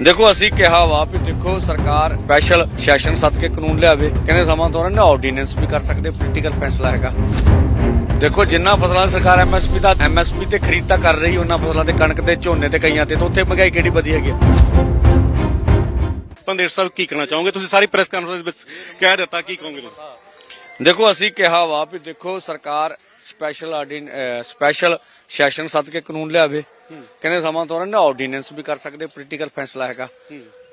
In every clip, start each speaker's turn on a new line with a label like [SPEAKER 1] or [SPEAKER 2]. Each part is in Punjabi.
[SPEAKER 1] ਦੇਖੋ ਅਸੀਂ ਕਿਹਾ ਵਾ ਵੀ ਦੇਖੋ ਸਰਕਾਰ ਸਪੈਸ਼ਲ ਸੈਸ਼ਨ ਸੱਦ ਕੇ ਕਾਨੂੰਨ ਲਿਆਵੇ। ਕਹਿੰਦੇ ਸਮਾਂ ਤੋਂ ਨੇ ਆਰਡੀਨੈਂਸ ਵੀ ਕਰ ਸਕਦੇ ਪੋਲੀਟੀਕਲ ਫੈਸਲਾ ਹੈਗਾ। ਦੇਖੋ ਜਿੰਨਾ ਫਸਲਾਂ ਦੀ ਸਰਕਾਰ ਐਮਐਸਪੀ ਦਾ ਐਮਐਸਪੀ ਤੇ ਖਰੀਦ ਤਾਂ ਕਰ ਰਹੀ ਉਹਨਾਂ ਫਸਲਾਂ ਤੇ ਕਣਕ ਤੇ ਝੋਨੇ ਤੇ ਕਈਆਂ ਤੇ ਤਾਂ ਉੱਥੇ ਮਹਿੰਗਾਈ ਕਿਹੜੀ ਵਧੀ ਹੈਗੀ
[SPEAKER 2] ਪੰਦੇਰ ਸਾਹਿਬ ਕੀ ਕਹਿਣਾ ਚਾਹੋਗੇ? ਤੁਸੀਂ ਸਾਰੀ ਪ੍ਰੈਸ ਕਾਨਫਰੰਸ ਵਿੱਚ ਕਹਿ ਦਿੱਤਾ ਕੀ ਕਹੋਗੇ
[SPEAKER 1] ਦੇਖੋ ਅਸੀਂ ਕਿਹਾ ਵਾ ਵੀ ਦੇਖੋ ਸਰਕਾਰ ਸਪੈਸ਼ਲ ਆਰਡੀਨ ਸਪੈਸ਼ਲ ਸੈਸ਼ਨ ਸੱਦ ਕੇ ਕਾਨੂੰਨ ਲਿਆਵੇ। ਕਹਿੰਦੇ ਸਮਾਂ ਤੋਂ ਉਹਨਾਂ ਨੇ ਆਰਡੀਨੈਂਸ ਵੀ ਕਰ ਸਕਦੇ ਪੋਲੀਟੀਕਲ ਫੈਸਲਾ ਹੈਗਾ।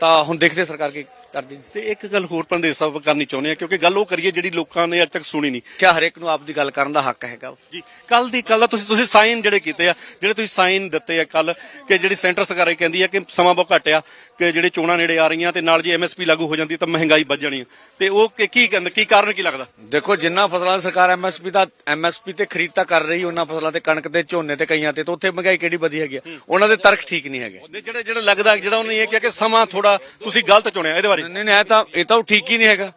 [SPEAKER 1] ਤਾਂ ਹੁਣ ਦੇਖਦੇ ਸਰਕਾਰ ਕੀ ਕਰਦੀ
[SPEAKER 2] ਤੇ ਇੱਕ ਗੱਲ ਹੋਰ ਪੰਦੇਰ ਸਾਹਿਬ ਕਰਨੀ ਚਾਹੁੰਦੇ ਆ ਕਿਉਂਕਿ ਗੱਲ ਉਹ ਕਰੀਏ ਜਿਹੜੀ ਲੋਕਾਂ ਨੇ ਅੱਜ ਤੱਕ ਸੁਣੀ ਨਹੀਂ।
[SPEAKER 1] ਚਾਹ ਹਰੇਕ ਨੂੰ ਆਪਦੀ ਗੱਲ ਕਰਨ ਦਾ ਹੱਕ ਹੈਗਾ।
[SPEAKER 2] ਜੀ ਕੱਲ ਦੀ ਕੱਲ ਤੁਸੀਂ ਤੁਸੀਂ ਸਾਈਨ ਜਿਹੜੇ ਕੀਤੇ ਆ ਜਿਹੜੇ ਤੁਸੀਂ ਸਾਈਨ ਦਿੱਤੇ ਆ ਕੱਲ ਕਿ ਜਿਹੜੀ ਸੈਂਟਰ ਸਰਕਾਰ ਇਹ ਕਹਿੰਦੀ ਆ ਕਿ ਸਮਾਂ ਬਹੁਤ ਘੱਟ ਆ ਕਿ ਜਿਹੜੇ ਚੋਣਾਂ ਨੇੜੇ ਆ ਰਹੀਆਂ ਤੇ ਨਾਲ ਜੇ ਐਮਐਸਪੀ ਲਾਗੂ ਹੋ ਜਾਂਦੀ ਤਾਂ ਮਹਿੰਗਾਈ ਵੱਧ ਜਾਣੀ ਤੇ ਉਹ ਕੀ- ਕੀ ਕਹਿੰਦੇ ਕੀ ਕਾਰਨ ਕੀ ਲੱਗਦਾ?
[SPEAKER 1] ਦੇਖੋ ਜਿੰਨਾ ਫਸਲਾਂ ਦੀ ਸਰਕਾਰ ਐਮਐਸਪੀ ਦਾ ਐਮਐਸਪੀ ਤੇ ਖਰੀਦ ਤਾਂ ਕਰ ਰਹੀ ਉਹਨਾਂ ਫਸਲਾਂ ਤੇ ਕਣਕ ਤੇ ਝੋਨੇ ਤੇ ਕਈਆਂ ਤੇ ਤਾਂ ਉੱਥੇ ਮਹਿੰਗਾਈ ਕਿਹੜੀ ਵਧੀ ਹੈਗੀ ਆ। ਉਹਨਾਂ ਦੇ ਤਰਕ ਠੀਕ ਨਹੀਂ ਹੈਗੇ।
[SPEAKER 2] ਜਿਹੜੇ ਜਿਹੜਾ ਲੱਗਦਾ ਜਿਹੜਾ ਉਹਨੇ ਇਹ ਕਿਹਾ ਕਿ ਸਮਾਂ ਥੋੜਾ ਤੁਸੀਂ ਗਲਤ ਚੁਣਿਆ ਇਹਦੇ ਬਾਰੇ।
[SPEAKER 1] ਨਹੀਂ ਨਹੀਂ ਇਹ ਤਾਂ ਇਹ ਤਾਂ ਉਹ ਠੀਕ ਹੀ ਨਹੀਂ ਹੈਗਾ।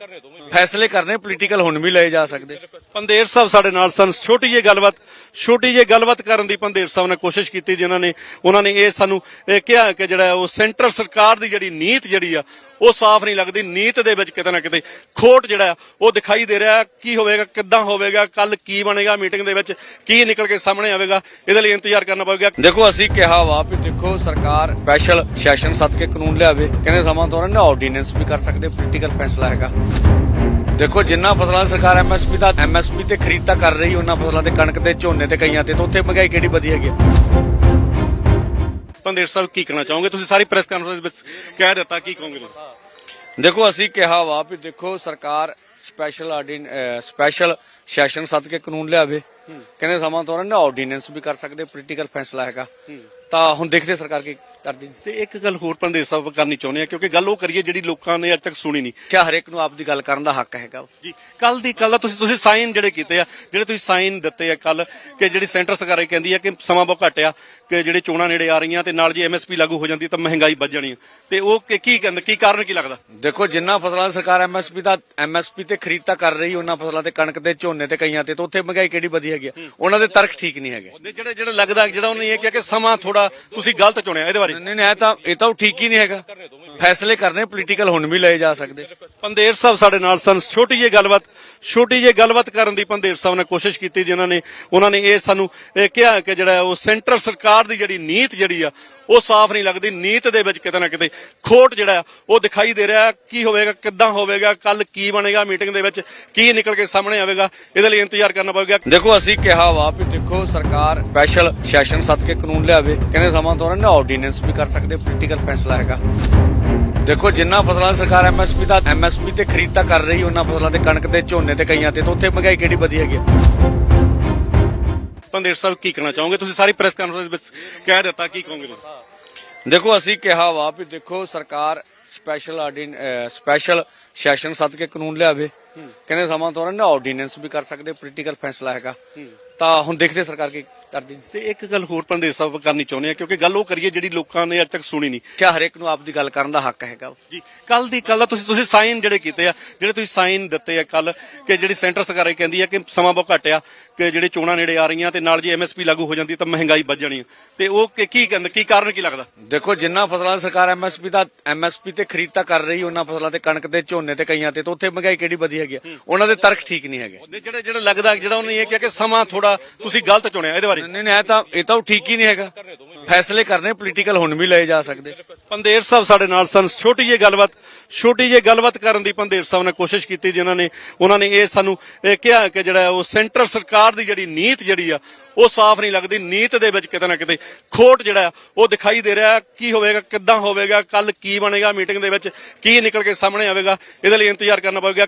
[SPEAKER 1] ਫੈਸਲੇ ਕਰਨੇ ਪੋਲੀਟੀਕਲ ਹੁਣ ਵੀ ਲਏ ਜਾ ਸਕਦੇ।
[SPEAKER 2] ਪੰਦੇਰ ਸਾਹਿਬ ਸਾਡੇ ਨਾਲ ਸਨ। ਛੋਟੀ ਜਿਹੀ ਗੱਲਬਾਤ ਛੋਟੀ ਜਿਹੀ ਗੱਲਬਾਤ ਕਰਨ ਦੀ ਪੰਦੇਰ ਸਾਹਿਬ ਨੇ ਕੋਸ਼ਿਸ਼ ਕੀਤੀ ਜਿਨ੍ਹਾਂ ਨੇ ਉਹਨਾਂ ਨੇ ਇਹ ਸਾਨੂੰ ਇਹ ਕਿਹਾ ਕਿ ਜਿਹੜਾ ਉਹ ਸੈਂਟਰ ਸਰਕਾਰ ਦੀ ਜਿਹੜੀ ਨੀਤ ਜਿਹੜੀ ਆ ਉਹ ਸਾਫ਼ ਨਹੀਂ ਲੱਗਦੀ, ਨੀਤ ਦੇ ਵਿੱਚ ਕਿਤੇ ਨਾ ਕਿਤੇ ਖੋਟ ਜਿਹੜਾ ਉਹ ਦਿਖਾਈ ਦੇ ਰਿਹਾ ਕੀ ਹੋਵੇਗਾ, ਕਿੱਦਾਂ ਹੋਵੇਗਾ ਕੱਲ ਕੀ ਬਣੇਗਾ, ਮੀਟਿੰਗ ਦੇ ਵਿੱਚ ਕੀ ਨਿਕਲ ਕੇ ਸਾਹਮਣੇ ਆਵੇਗਾ, ਇਹਦੇ ਲਈ ਇੰਤਜ਼ਾਰ ਕਰਨਾ ਪਵੇਗਾ।
[SPEAKER 1] ਦੇਖੋ, ਅਸੀਂ ਕਿਹਾ ਵਾ ਵੀ ਦੇਖੋ, ਸਰਕਾਰ ਸਪੈਸ਼ਲ ਸੈਸ਼ਨ ਸੱਦ ਕੇ ਕਾਨੂੰਨ ਲਿਆਵੇ। ਕਹਿੰਦੇ ਸਮਾਂ ਤੋਂ ਉਹਨਾਂ ਆਰਡੀਨੈਂਸ ਵੀ ਕਰ ਸਕਦੇ ਪੋਲੀਟੀਕਲ ਫੈਸਲਾ ਹੈਗਾ। ਦੇਖੋ, ਜਿੰਨਾ ਫਸਲਾਂ ਦੀ ਸਰਕਾਰ ਐਮਐਸਪੀ ਦਾ ਐਮਐਸਪੀ ਤੇ ਖਰੀਦ ਤਾਂ ਕਰ ਰਹੀ, ਉਹਨਾਂ ਫਸਲਾਂ ਤੇ ਕਣਕ ਤੇ ਝੋਨੇ ਤੇ ਕਈਆਂ ਤੇ ਉੱਥੇ ਮਹਿੰਗਾਈ ਕਿਹੜੀ ਵਧੀ ਹੈਗੀ
[SPEAKER 2] ਪੰਦੇਰ ਸਾਹਿਬ ਕੀ ਕਹਿਣਾ ਚਾਹੋਗੇ? ਤੁਸੀਂ ਸਾਰੀ ਪ੍ਰੈਸ ਕਾਨਫਰੰਸ ਵਿੱਚ ਕਹਿ ਦਿੱਤਾ ਕੀ ਕਹੋਗੇ ਤੁਸੀਂ?
[SPEAKER 1] ਦੇਖੋ ਅਸੀਂ ਕਿਹਾ ਵਾ ਵੀ ਦੇਖੋ ਸਰਕਾਰ ਸਪੈਸ਼ਲ ਆਰਡੀਨ ਸਪੈਸ਼ਲ ਸੈਸ਼ਨ ਸੱਦ ਕੇ ਕਾਨੂੰਨ ਲਿਆਵੇ। ਕਹਿੰਦੇ ਸਮਾਂ ਤੋਂ ਉਹਨਾਂ ਨੇ ਆਰਡੀਨੈਂਸ ਵੀ ਕਰ ਸਕਦੇ ਪੋਲੀਟੀਕਲ ਫੈਸਲਾ ਹੈਗਾ। ਤਾਂ ਹੁਣ ਦੇਖਦੇ ਸਰਕਾਰ ਕੀ ਕਰਦੀ।
[SPEAKER 2] ਤੇ ਇੱਕ ਗੱਲ ਹੋਰ ਪੰਦੇਰ ਸਾਹਿਬ ਕਰਨੀ ਚਾਹੁੰਦੇ ਆ ਕਿਉਂਕਿ ਗੱਲ ਉਹ ਕਰੀਏ ਜਿਹੜੀ ਲੋਕਾਂ ਨੇ ਅੱਜ ਤੱਕ ਸੁਣੀ ਨਹੀਂ।
[SPEAKER 1] ਚਾਹ ਹਰੇਕ ਨੂੰ ਆਪਦੀ ਗੱਲ ਕਰਨ ਦਾ ਹੱਕ ਹੈਗਾ
[SPEAKER 2] ਜੀ ਕੱਲ ਦੀ ਕੱਲ ਤੁਸੀਂ ਤੁਸੀਂ ਸਾਈਨ ਜਿਹੜੇ ਕੀਤੇ ਆ ਜਿਹੜੇ ਤੁਸੀਂ ਸਾਈਨ ਦਿੱਤੇ ਆ ਕੱਲ ਕਿ ਜਿਹੜੀ ਸੈਂਟਰ ਸਰਕਾਰ ਇਹ ਕਹਿੰਦੀ ਆ ਕਿ ਸਮਾਂ ਬਹੁਤ ਘੱਟ ਆ ਕਿ ਜਿਹੜੇ ਚੋਣਾਂ ਨੇੜੇ ਆ ਰਹੀਆਂ ਤੇ ਨਾਲ ਜੇ ਐਮਐਸਪੀ ਲਾਗੂ ਹੋ ਜਾਂਦੀ ਤਾਂ ਮਹਿੰਗਾਈ ਵੱਧ ਜਾਣੀ ਤੇ ਉਹ ਕੀ- ਕੀ ਕਹਿੰਦੇ ਕੀ ਕਾਰਨ ਕੀ ਲੱਗਦਾ?
[SPEAKER 1] ਦੇਖੋ ਜਿੰਨਾ ਫਸਲਾਂ ਦੀ ਸਰਕਾਰ ਐਮਐਸਪੀ ਦਾ ਐਮਐਸਪੀ ਤੇ ਖਰੀਦ ਤਾਂ ਕਰ ਰਹੀ ਉਹਨਾਂ ਫਸਲਾਂ ਤੇ ਕਣਕ ਤੇ ਝੋਨੇ ਤੇ ਕਈਆਂ ਤੇ ਤਾਂ ਉੱਥੇ ਮਹਿੰਗਾਈ ਕਿਹੜੀ ਵਧੀ ਹੈਗੀ ਆ। ਉਹਨਾਂ ਦੇ ਤਰਕ ਠੀਕ ਨਹੀਂ ਹੈਗੇ।
[SPEAKER 2] ਉਹਦੇ ਜਿਹੜੇ ਜਿਹੜਾ ਲੱਗਦਾ ਜਿਹੜਾ ਉਹਨੇ ਇਹ ਕਿਹਾ ਕਿ ਸਮਾਂ ਥੋੜਾ ਤੁਸੀਂ ਗਲਤ ਚੁਣਿਆ ਇਹਦੇ ਬਾਰੇ।
[SPEAKER 1] ਨਹੀਂ ਨਹੀਂ, ਇਹ ਤਾਂ ਇਹ ਤਾਂ ਉਹ ਠੀਕ ਹੀ ਨਹੀਂ ਹੈਗਾ। ਫੈਸਲੇ ਕਰਨੇ ਪੋਲੀਟੀਕਲ ਹੁਣ ਵੀ ਲਏ ਜਾ ਸਕਦੇ।
[SPEAKER 2] ਪੰਦੇਰ ਸਾਹਿਬ ਸਾਡੇ ਨਾਲ ਸਨ। ਛੋਟੀ ਜਿਹੀ ਗੱਲਬਾਤ, ਛੋਟੀ ਜਿਹੀ ਗੱਲਬਾਤ ਕਰਨ ਦੀ ਪੰਦੇਰ ਸਾਹਿਬ ਨੇ ਕੋਸ਼ਿਸ਼ ਕੀਤੀ ਜਿਨ੍ਹਾਂ ਨੇ, ਉਹਨਾਂ ਨੇ ਇਹ ਸਾਨੂੰ ਇਹ ਕਿਹਾ ਕਿ ਜਿਹੜਾ ਉਹ ਸੈਂਟਰ ਸਰਕਾਰ ਦੀ ਜਿਹੜੀ ਨੀਤ ਜਿਹੜੀ ਆ, ਉਹ ਸਾਫ਼ ਨਹੀਂ ਲੱਗਦੀ। ਨੀਤ ਦੇ ਵਿੱਚ ਕਿਤੇ ਨਾ ਕਿਤੇ ਖੋਟ ਜਿਹੜਾ ਉਹ ਦਿਖਾਈ ਦੇ ਰਿਹਾ। ਕੀ ਹੋਵੇਗਾ, ਕਿੱਦਾਂ ਹੋਵੇਗਾ ਕੱਲ ਕੀ ਬਣੇਗਾ ਮੀਟਿੰਗ ਦੇ ਵਿੱਚ, ਕੀ ਨਿਕਲ ਕੇ ਸਾਹਮਣੇ ਆਵੇਗਾ, ਇਹਦੇ ਲਈ ਇੰਤਜ਼ਾਰ ਕਰਨਾ ਪਵੇਗਾ।
[SPEAKER 1] ਦੇਖੋ, ਅਸੀਂ ਕਿਹਾ ਵਾ ਵੀ ਦੇਖੋ, ਸਰਕਾਰ ਸਪੈਸ਼ਲ ਸੈਸ਼ਨ ਸੱਦ ਕੇ ਕਾਨੂੰਨ ਲਿਆਵੇ। ਕਹਿੰਦੇ ਸਮਾਂ ਤੋਂ ਉਹਨਾਂ ਆਰਡੀਨੈਂਸ ਵੀ ਕਰ ਸਕਦੇ, ਪੋਲੀਟੀਕਲ ਫੈਸਲਾ ਹੈਗਾ। ਦੇਖੋ ਜਿੰਨਾ ਫਸਲਾਂ ਸਰਕਾਰ ਐਮਐਸਪੀ ਦਾ ਐਮਐਸਪੀ ਤੇ ਖਰੀਦ ਤਾਂ ਕਰ ਰਹੀ ਉਹਨਾਂ ਫਸਲਾਂ ਤੇ ਕਣਕ ਤੇ ਝੋਨੇ ਤੇ ਕਈਆਂ ਤੇ ਤਾਂ ਉੱਥੇ ਮਹਿੰਗਾਈ ਕਿਹੜੀ ਵਧੀ ਹੈਗੀ।
[SPEAKER 2] ਪੰਦੇਰ ਸਾਹਿਬ ਕੀ ਕਹਿਣਾ ਚਾਹੋਗੇ? ਤੁਸੀਂ ਸਾਰੀ ਪ੍ਰੈਸ ਕਾਨਫਰੰਸ ਵਿੱਚ ਕਹਿ ਦਿੱਤਾ ਕੀ ਕਹੋਗੇ ਤੁਸੀਂ?
[SPEAKER 1] ਦੇਖੋ ਅਸੀਂ ਕਿਹਾ ਵਾ ਵੀ ਦੇਖੋ ਸਰਕਾਰ ਸਪੈਸ਼ਲ ਆਰਡੀਨ ਸਪੈਸ਼ਲ ਸੈਸ਼ਨ ਸੱਦ ਕੇ ਕਾਨੂੰਨ ਲਿਆਵੇ। ਕਹਿੰਦੇ ਸਮਾਂ ਤੋਂ ਨੇ ਆਰਡੀਨੈਂਸ ਵੀ ਕਰ ਸਕਦੇ ਪੋਲੀਟੀਕਲ ਫੈਸਲਾ ਹੈਗਾ। ਤਾਂ ਹੁਣ ਦੇਖਦੇ ਸਰਕਾਰ ਕੀ ਕਰਦੀ।
[SPEAKER 2] ਤੇ ਇੱਕ ਗੱਲ ਹੋਰ ਪੰਦੇਰ ਸਾਹਿਬ ਕਰਨੀ ਚਾਹੁੰਦੇ ਆ ਕਿਉਂਕਿ ਗੱਲ ਉਹ ਕਰੀਏ ਜਿਹੜੀ ਲੋਕਾਂ ਨੇ ਅੱਜ ਤੱਕ ਸੁਣੀ ਨਹੀਂ।
[SPEAKER 1] ਚਾਹ ਹਰੇਕ ਨੂੰ ਆਪਦੀ ਗੱਲ ਕਰਨ ਦਾ ਹੱਕ ਹੈਗਾ।
[SPEAKER 2] ਜੀ ਕੱਲ ਦੀ ਕੱਲ ਤੁਸੀਂ ਤੁਸੀਂ ਸਾਈਨ ਜਿਹੜੇ ਕੀਤੇ ਆ ਜਿਹੜੇ ਤੁਸੀਂ ਸਾਈਨ ਦਿੱਤੇ ਆ ਕੱਲ ਕਿ ਜਿਹੜੀ ਸੈਂਟਰ ਸਰਕਾਰ ਇਹ ਕਹਿੰਦੀ ਆ ਕਿ ਸਮਾਂ ਬਹੁਤ ਘੱਟ ਆ ਕਿ ਜਿਹੜੇ ਚੋਣਾਂ ਨੇੜੇ ਆ ਰਹੀਆਂ ਤੇ ਨਾਲ ਜੇ ਐਮਐਸਪੀ ਲਾਗੂ ਹੋ ਜਾਂਦੀ ਤਾਂ ਮਹਿੰਗਾਈ ਵੱਧ ਜਾਣੀ ਤੇ ਉਹ ਕੀ- ਕੀ ਕਹਿੰਦੇ ਕੀ ਕਾਰਨ ਕੀ ਲੱਗਦਾ?
[SPEAKER 1] ਦੇਖੋ ਜਿੰਨਾ ਫਸਲਾਂ ਦੀ ਸਰਕਾਰ ਐਮਐਸਪੀ ਦਾ ਐਮਐਸਪੀ ਤੇ ਖਰੀਦ ਤਾਂ ਕਰ ਰਹੀ ਉਹਨਾਂ ਫਸਲਾਂ ਤੇ ਕਣਕ ਤੇ ਝੋਨੇ ਤੇ ਕਈਆਂ ਤੇ ਤਾਂ ਉੱਥੇ ਮਹਿੰਗਾਈ ਕਿਹੜੀ ਵਧੀ ਹੈਗੀ। ਉਹਨਾਂ ਦੇ ਤਰਕ ਠੀਕ ਨਹੀਂ ਹੈਗੇ।
[SPEAKER 2] ਉਹਦੇ ਜਿਹੜੇ ਜਿਹੜਾ ਲੱਗਦਾ ਜਿਹੜਾ ਉਹਨੇ ਇਹ ਕਿਹਾ ਕਿ ਸਮਾਂ ਥੋੜਾ ਤੁਸੀਂ ਗਲਤ ਚੁਣਿਆ ਇਹਦੇ ਬਾਰੇ।
[SPEAKER 1] ਨਹੀਂ ਨਹੀਂ ਇਹ ਤਾਂ ਇਹ ਤਾਂ ਉਹ ਠੀਕ ਹੀ ਨਹੀਂ ਹੈਗਾ। ਫੈਸਲੇ ਕਰਨੇ ਪੋਲੀਟੀਕਲ ਹੁਣ ਵੀ ਲਏ ਜਾ ਸਕਦੇ।
[SPEAKER 2] ਪੰਦੇਰ ਸਾਹਿਬ ਸਾਡੇ ਨਾਲ ਸਨ। ਛੋਟੀ ਜਿਹੀ ਗੱਲਬਾਤ ਛੋਟੀ ਜਿਹੀ ਗੱਲਬਾਤ ਕਰਨ ਦੀ ਪੰਦੇਰ ਸਾਹਿਬ ਨੇ ਕੋਸ਼ਿਸ਼ ਕੀਤੀ ਜਿਨ੍ਹਾਂ ਨੇ ਉਹਨਾਂ ਨੇ ਇਹ ਸਾਨੂੰ ਇਹ ਕਿਹਾ ਕਿ ਜਿਹੜਾ ਉਹ ਸੈਂਟਰ ਸਰਕਾਰ ਦੀ ਜਿਹੜੀ ਨੀਤ ਜਿਹੜੀ ਆ ਉਹ ਸਾਫ਼ ਨਹੀਂ ਲੱਗਦੀ। ਨੀਤ ਦੇ ਵਿੱਚ ਕਿਤੇ ਨਾ ਕਿਤੇ ਖੋਟ ਜਿਹੜਾ ਉਹ ਦਿਖਾਈ ਦੇ ਰਿਹਾ। ਕੀ ਹੋਵੇਗਾ ਕਿੱਦਾਂ ਹੋਵੇਗਾ ਕੱਲ ਕੀ ਬਣੇਗਾ ਮੀਟਿੰਗ ਦੇ ਵਿੱਚ ਕੀ ਨਿਕਲ ਕੇ ਸਾਹਮਣੇ ਆਵੇਗਾ। ਇਹਦੇ ਲਈ ਇੰਤਜ਼ਾਰ ਕਰਨਾ ਪਵੇਗਾ।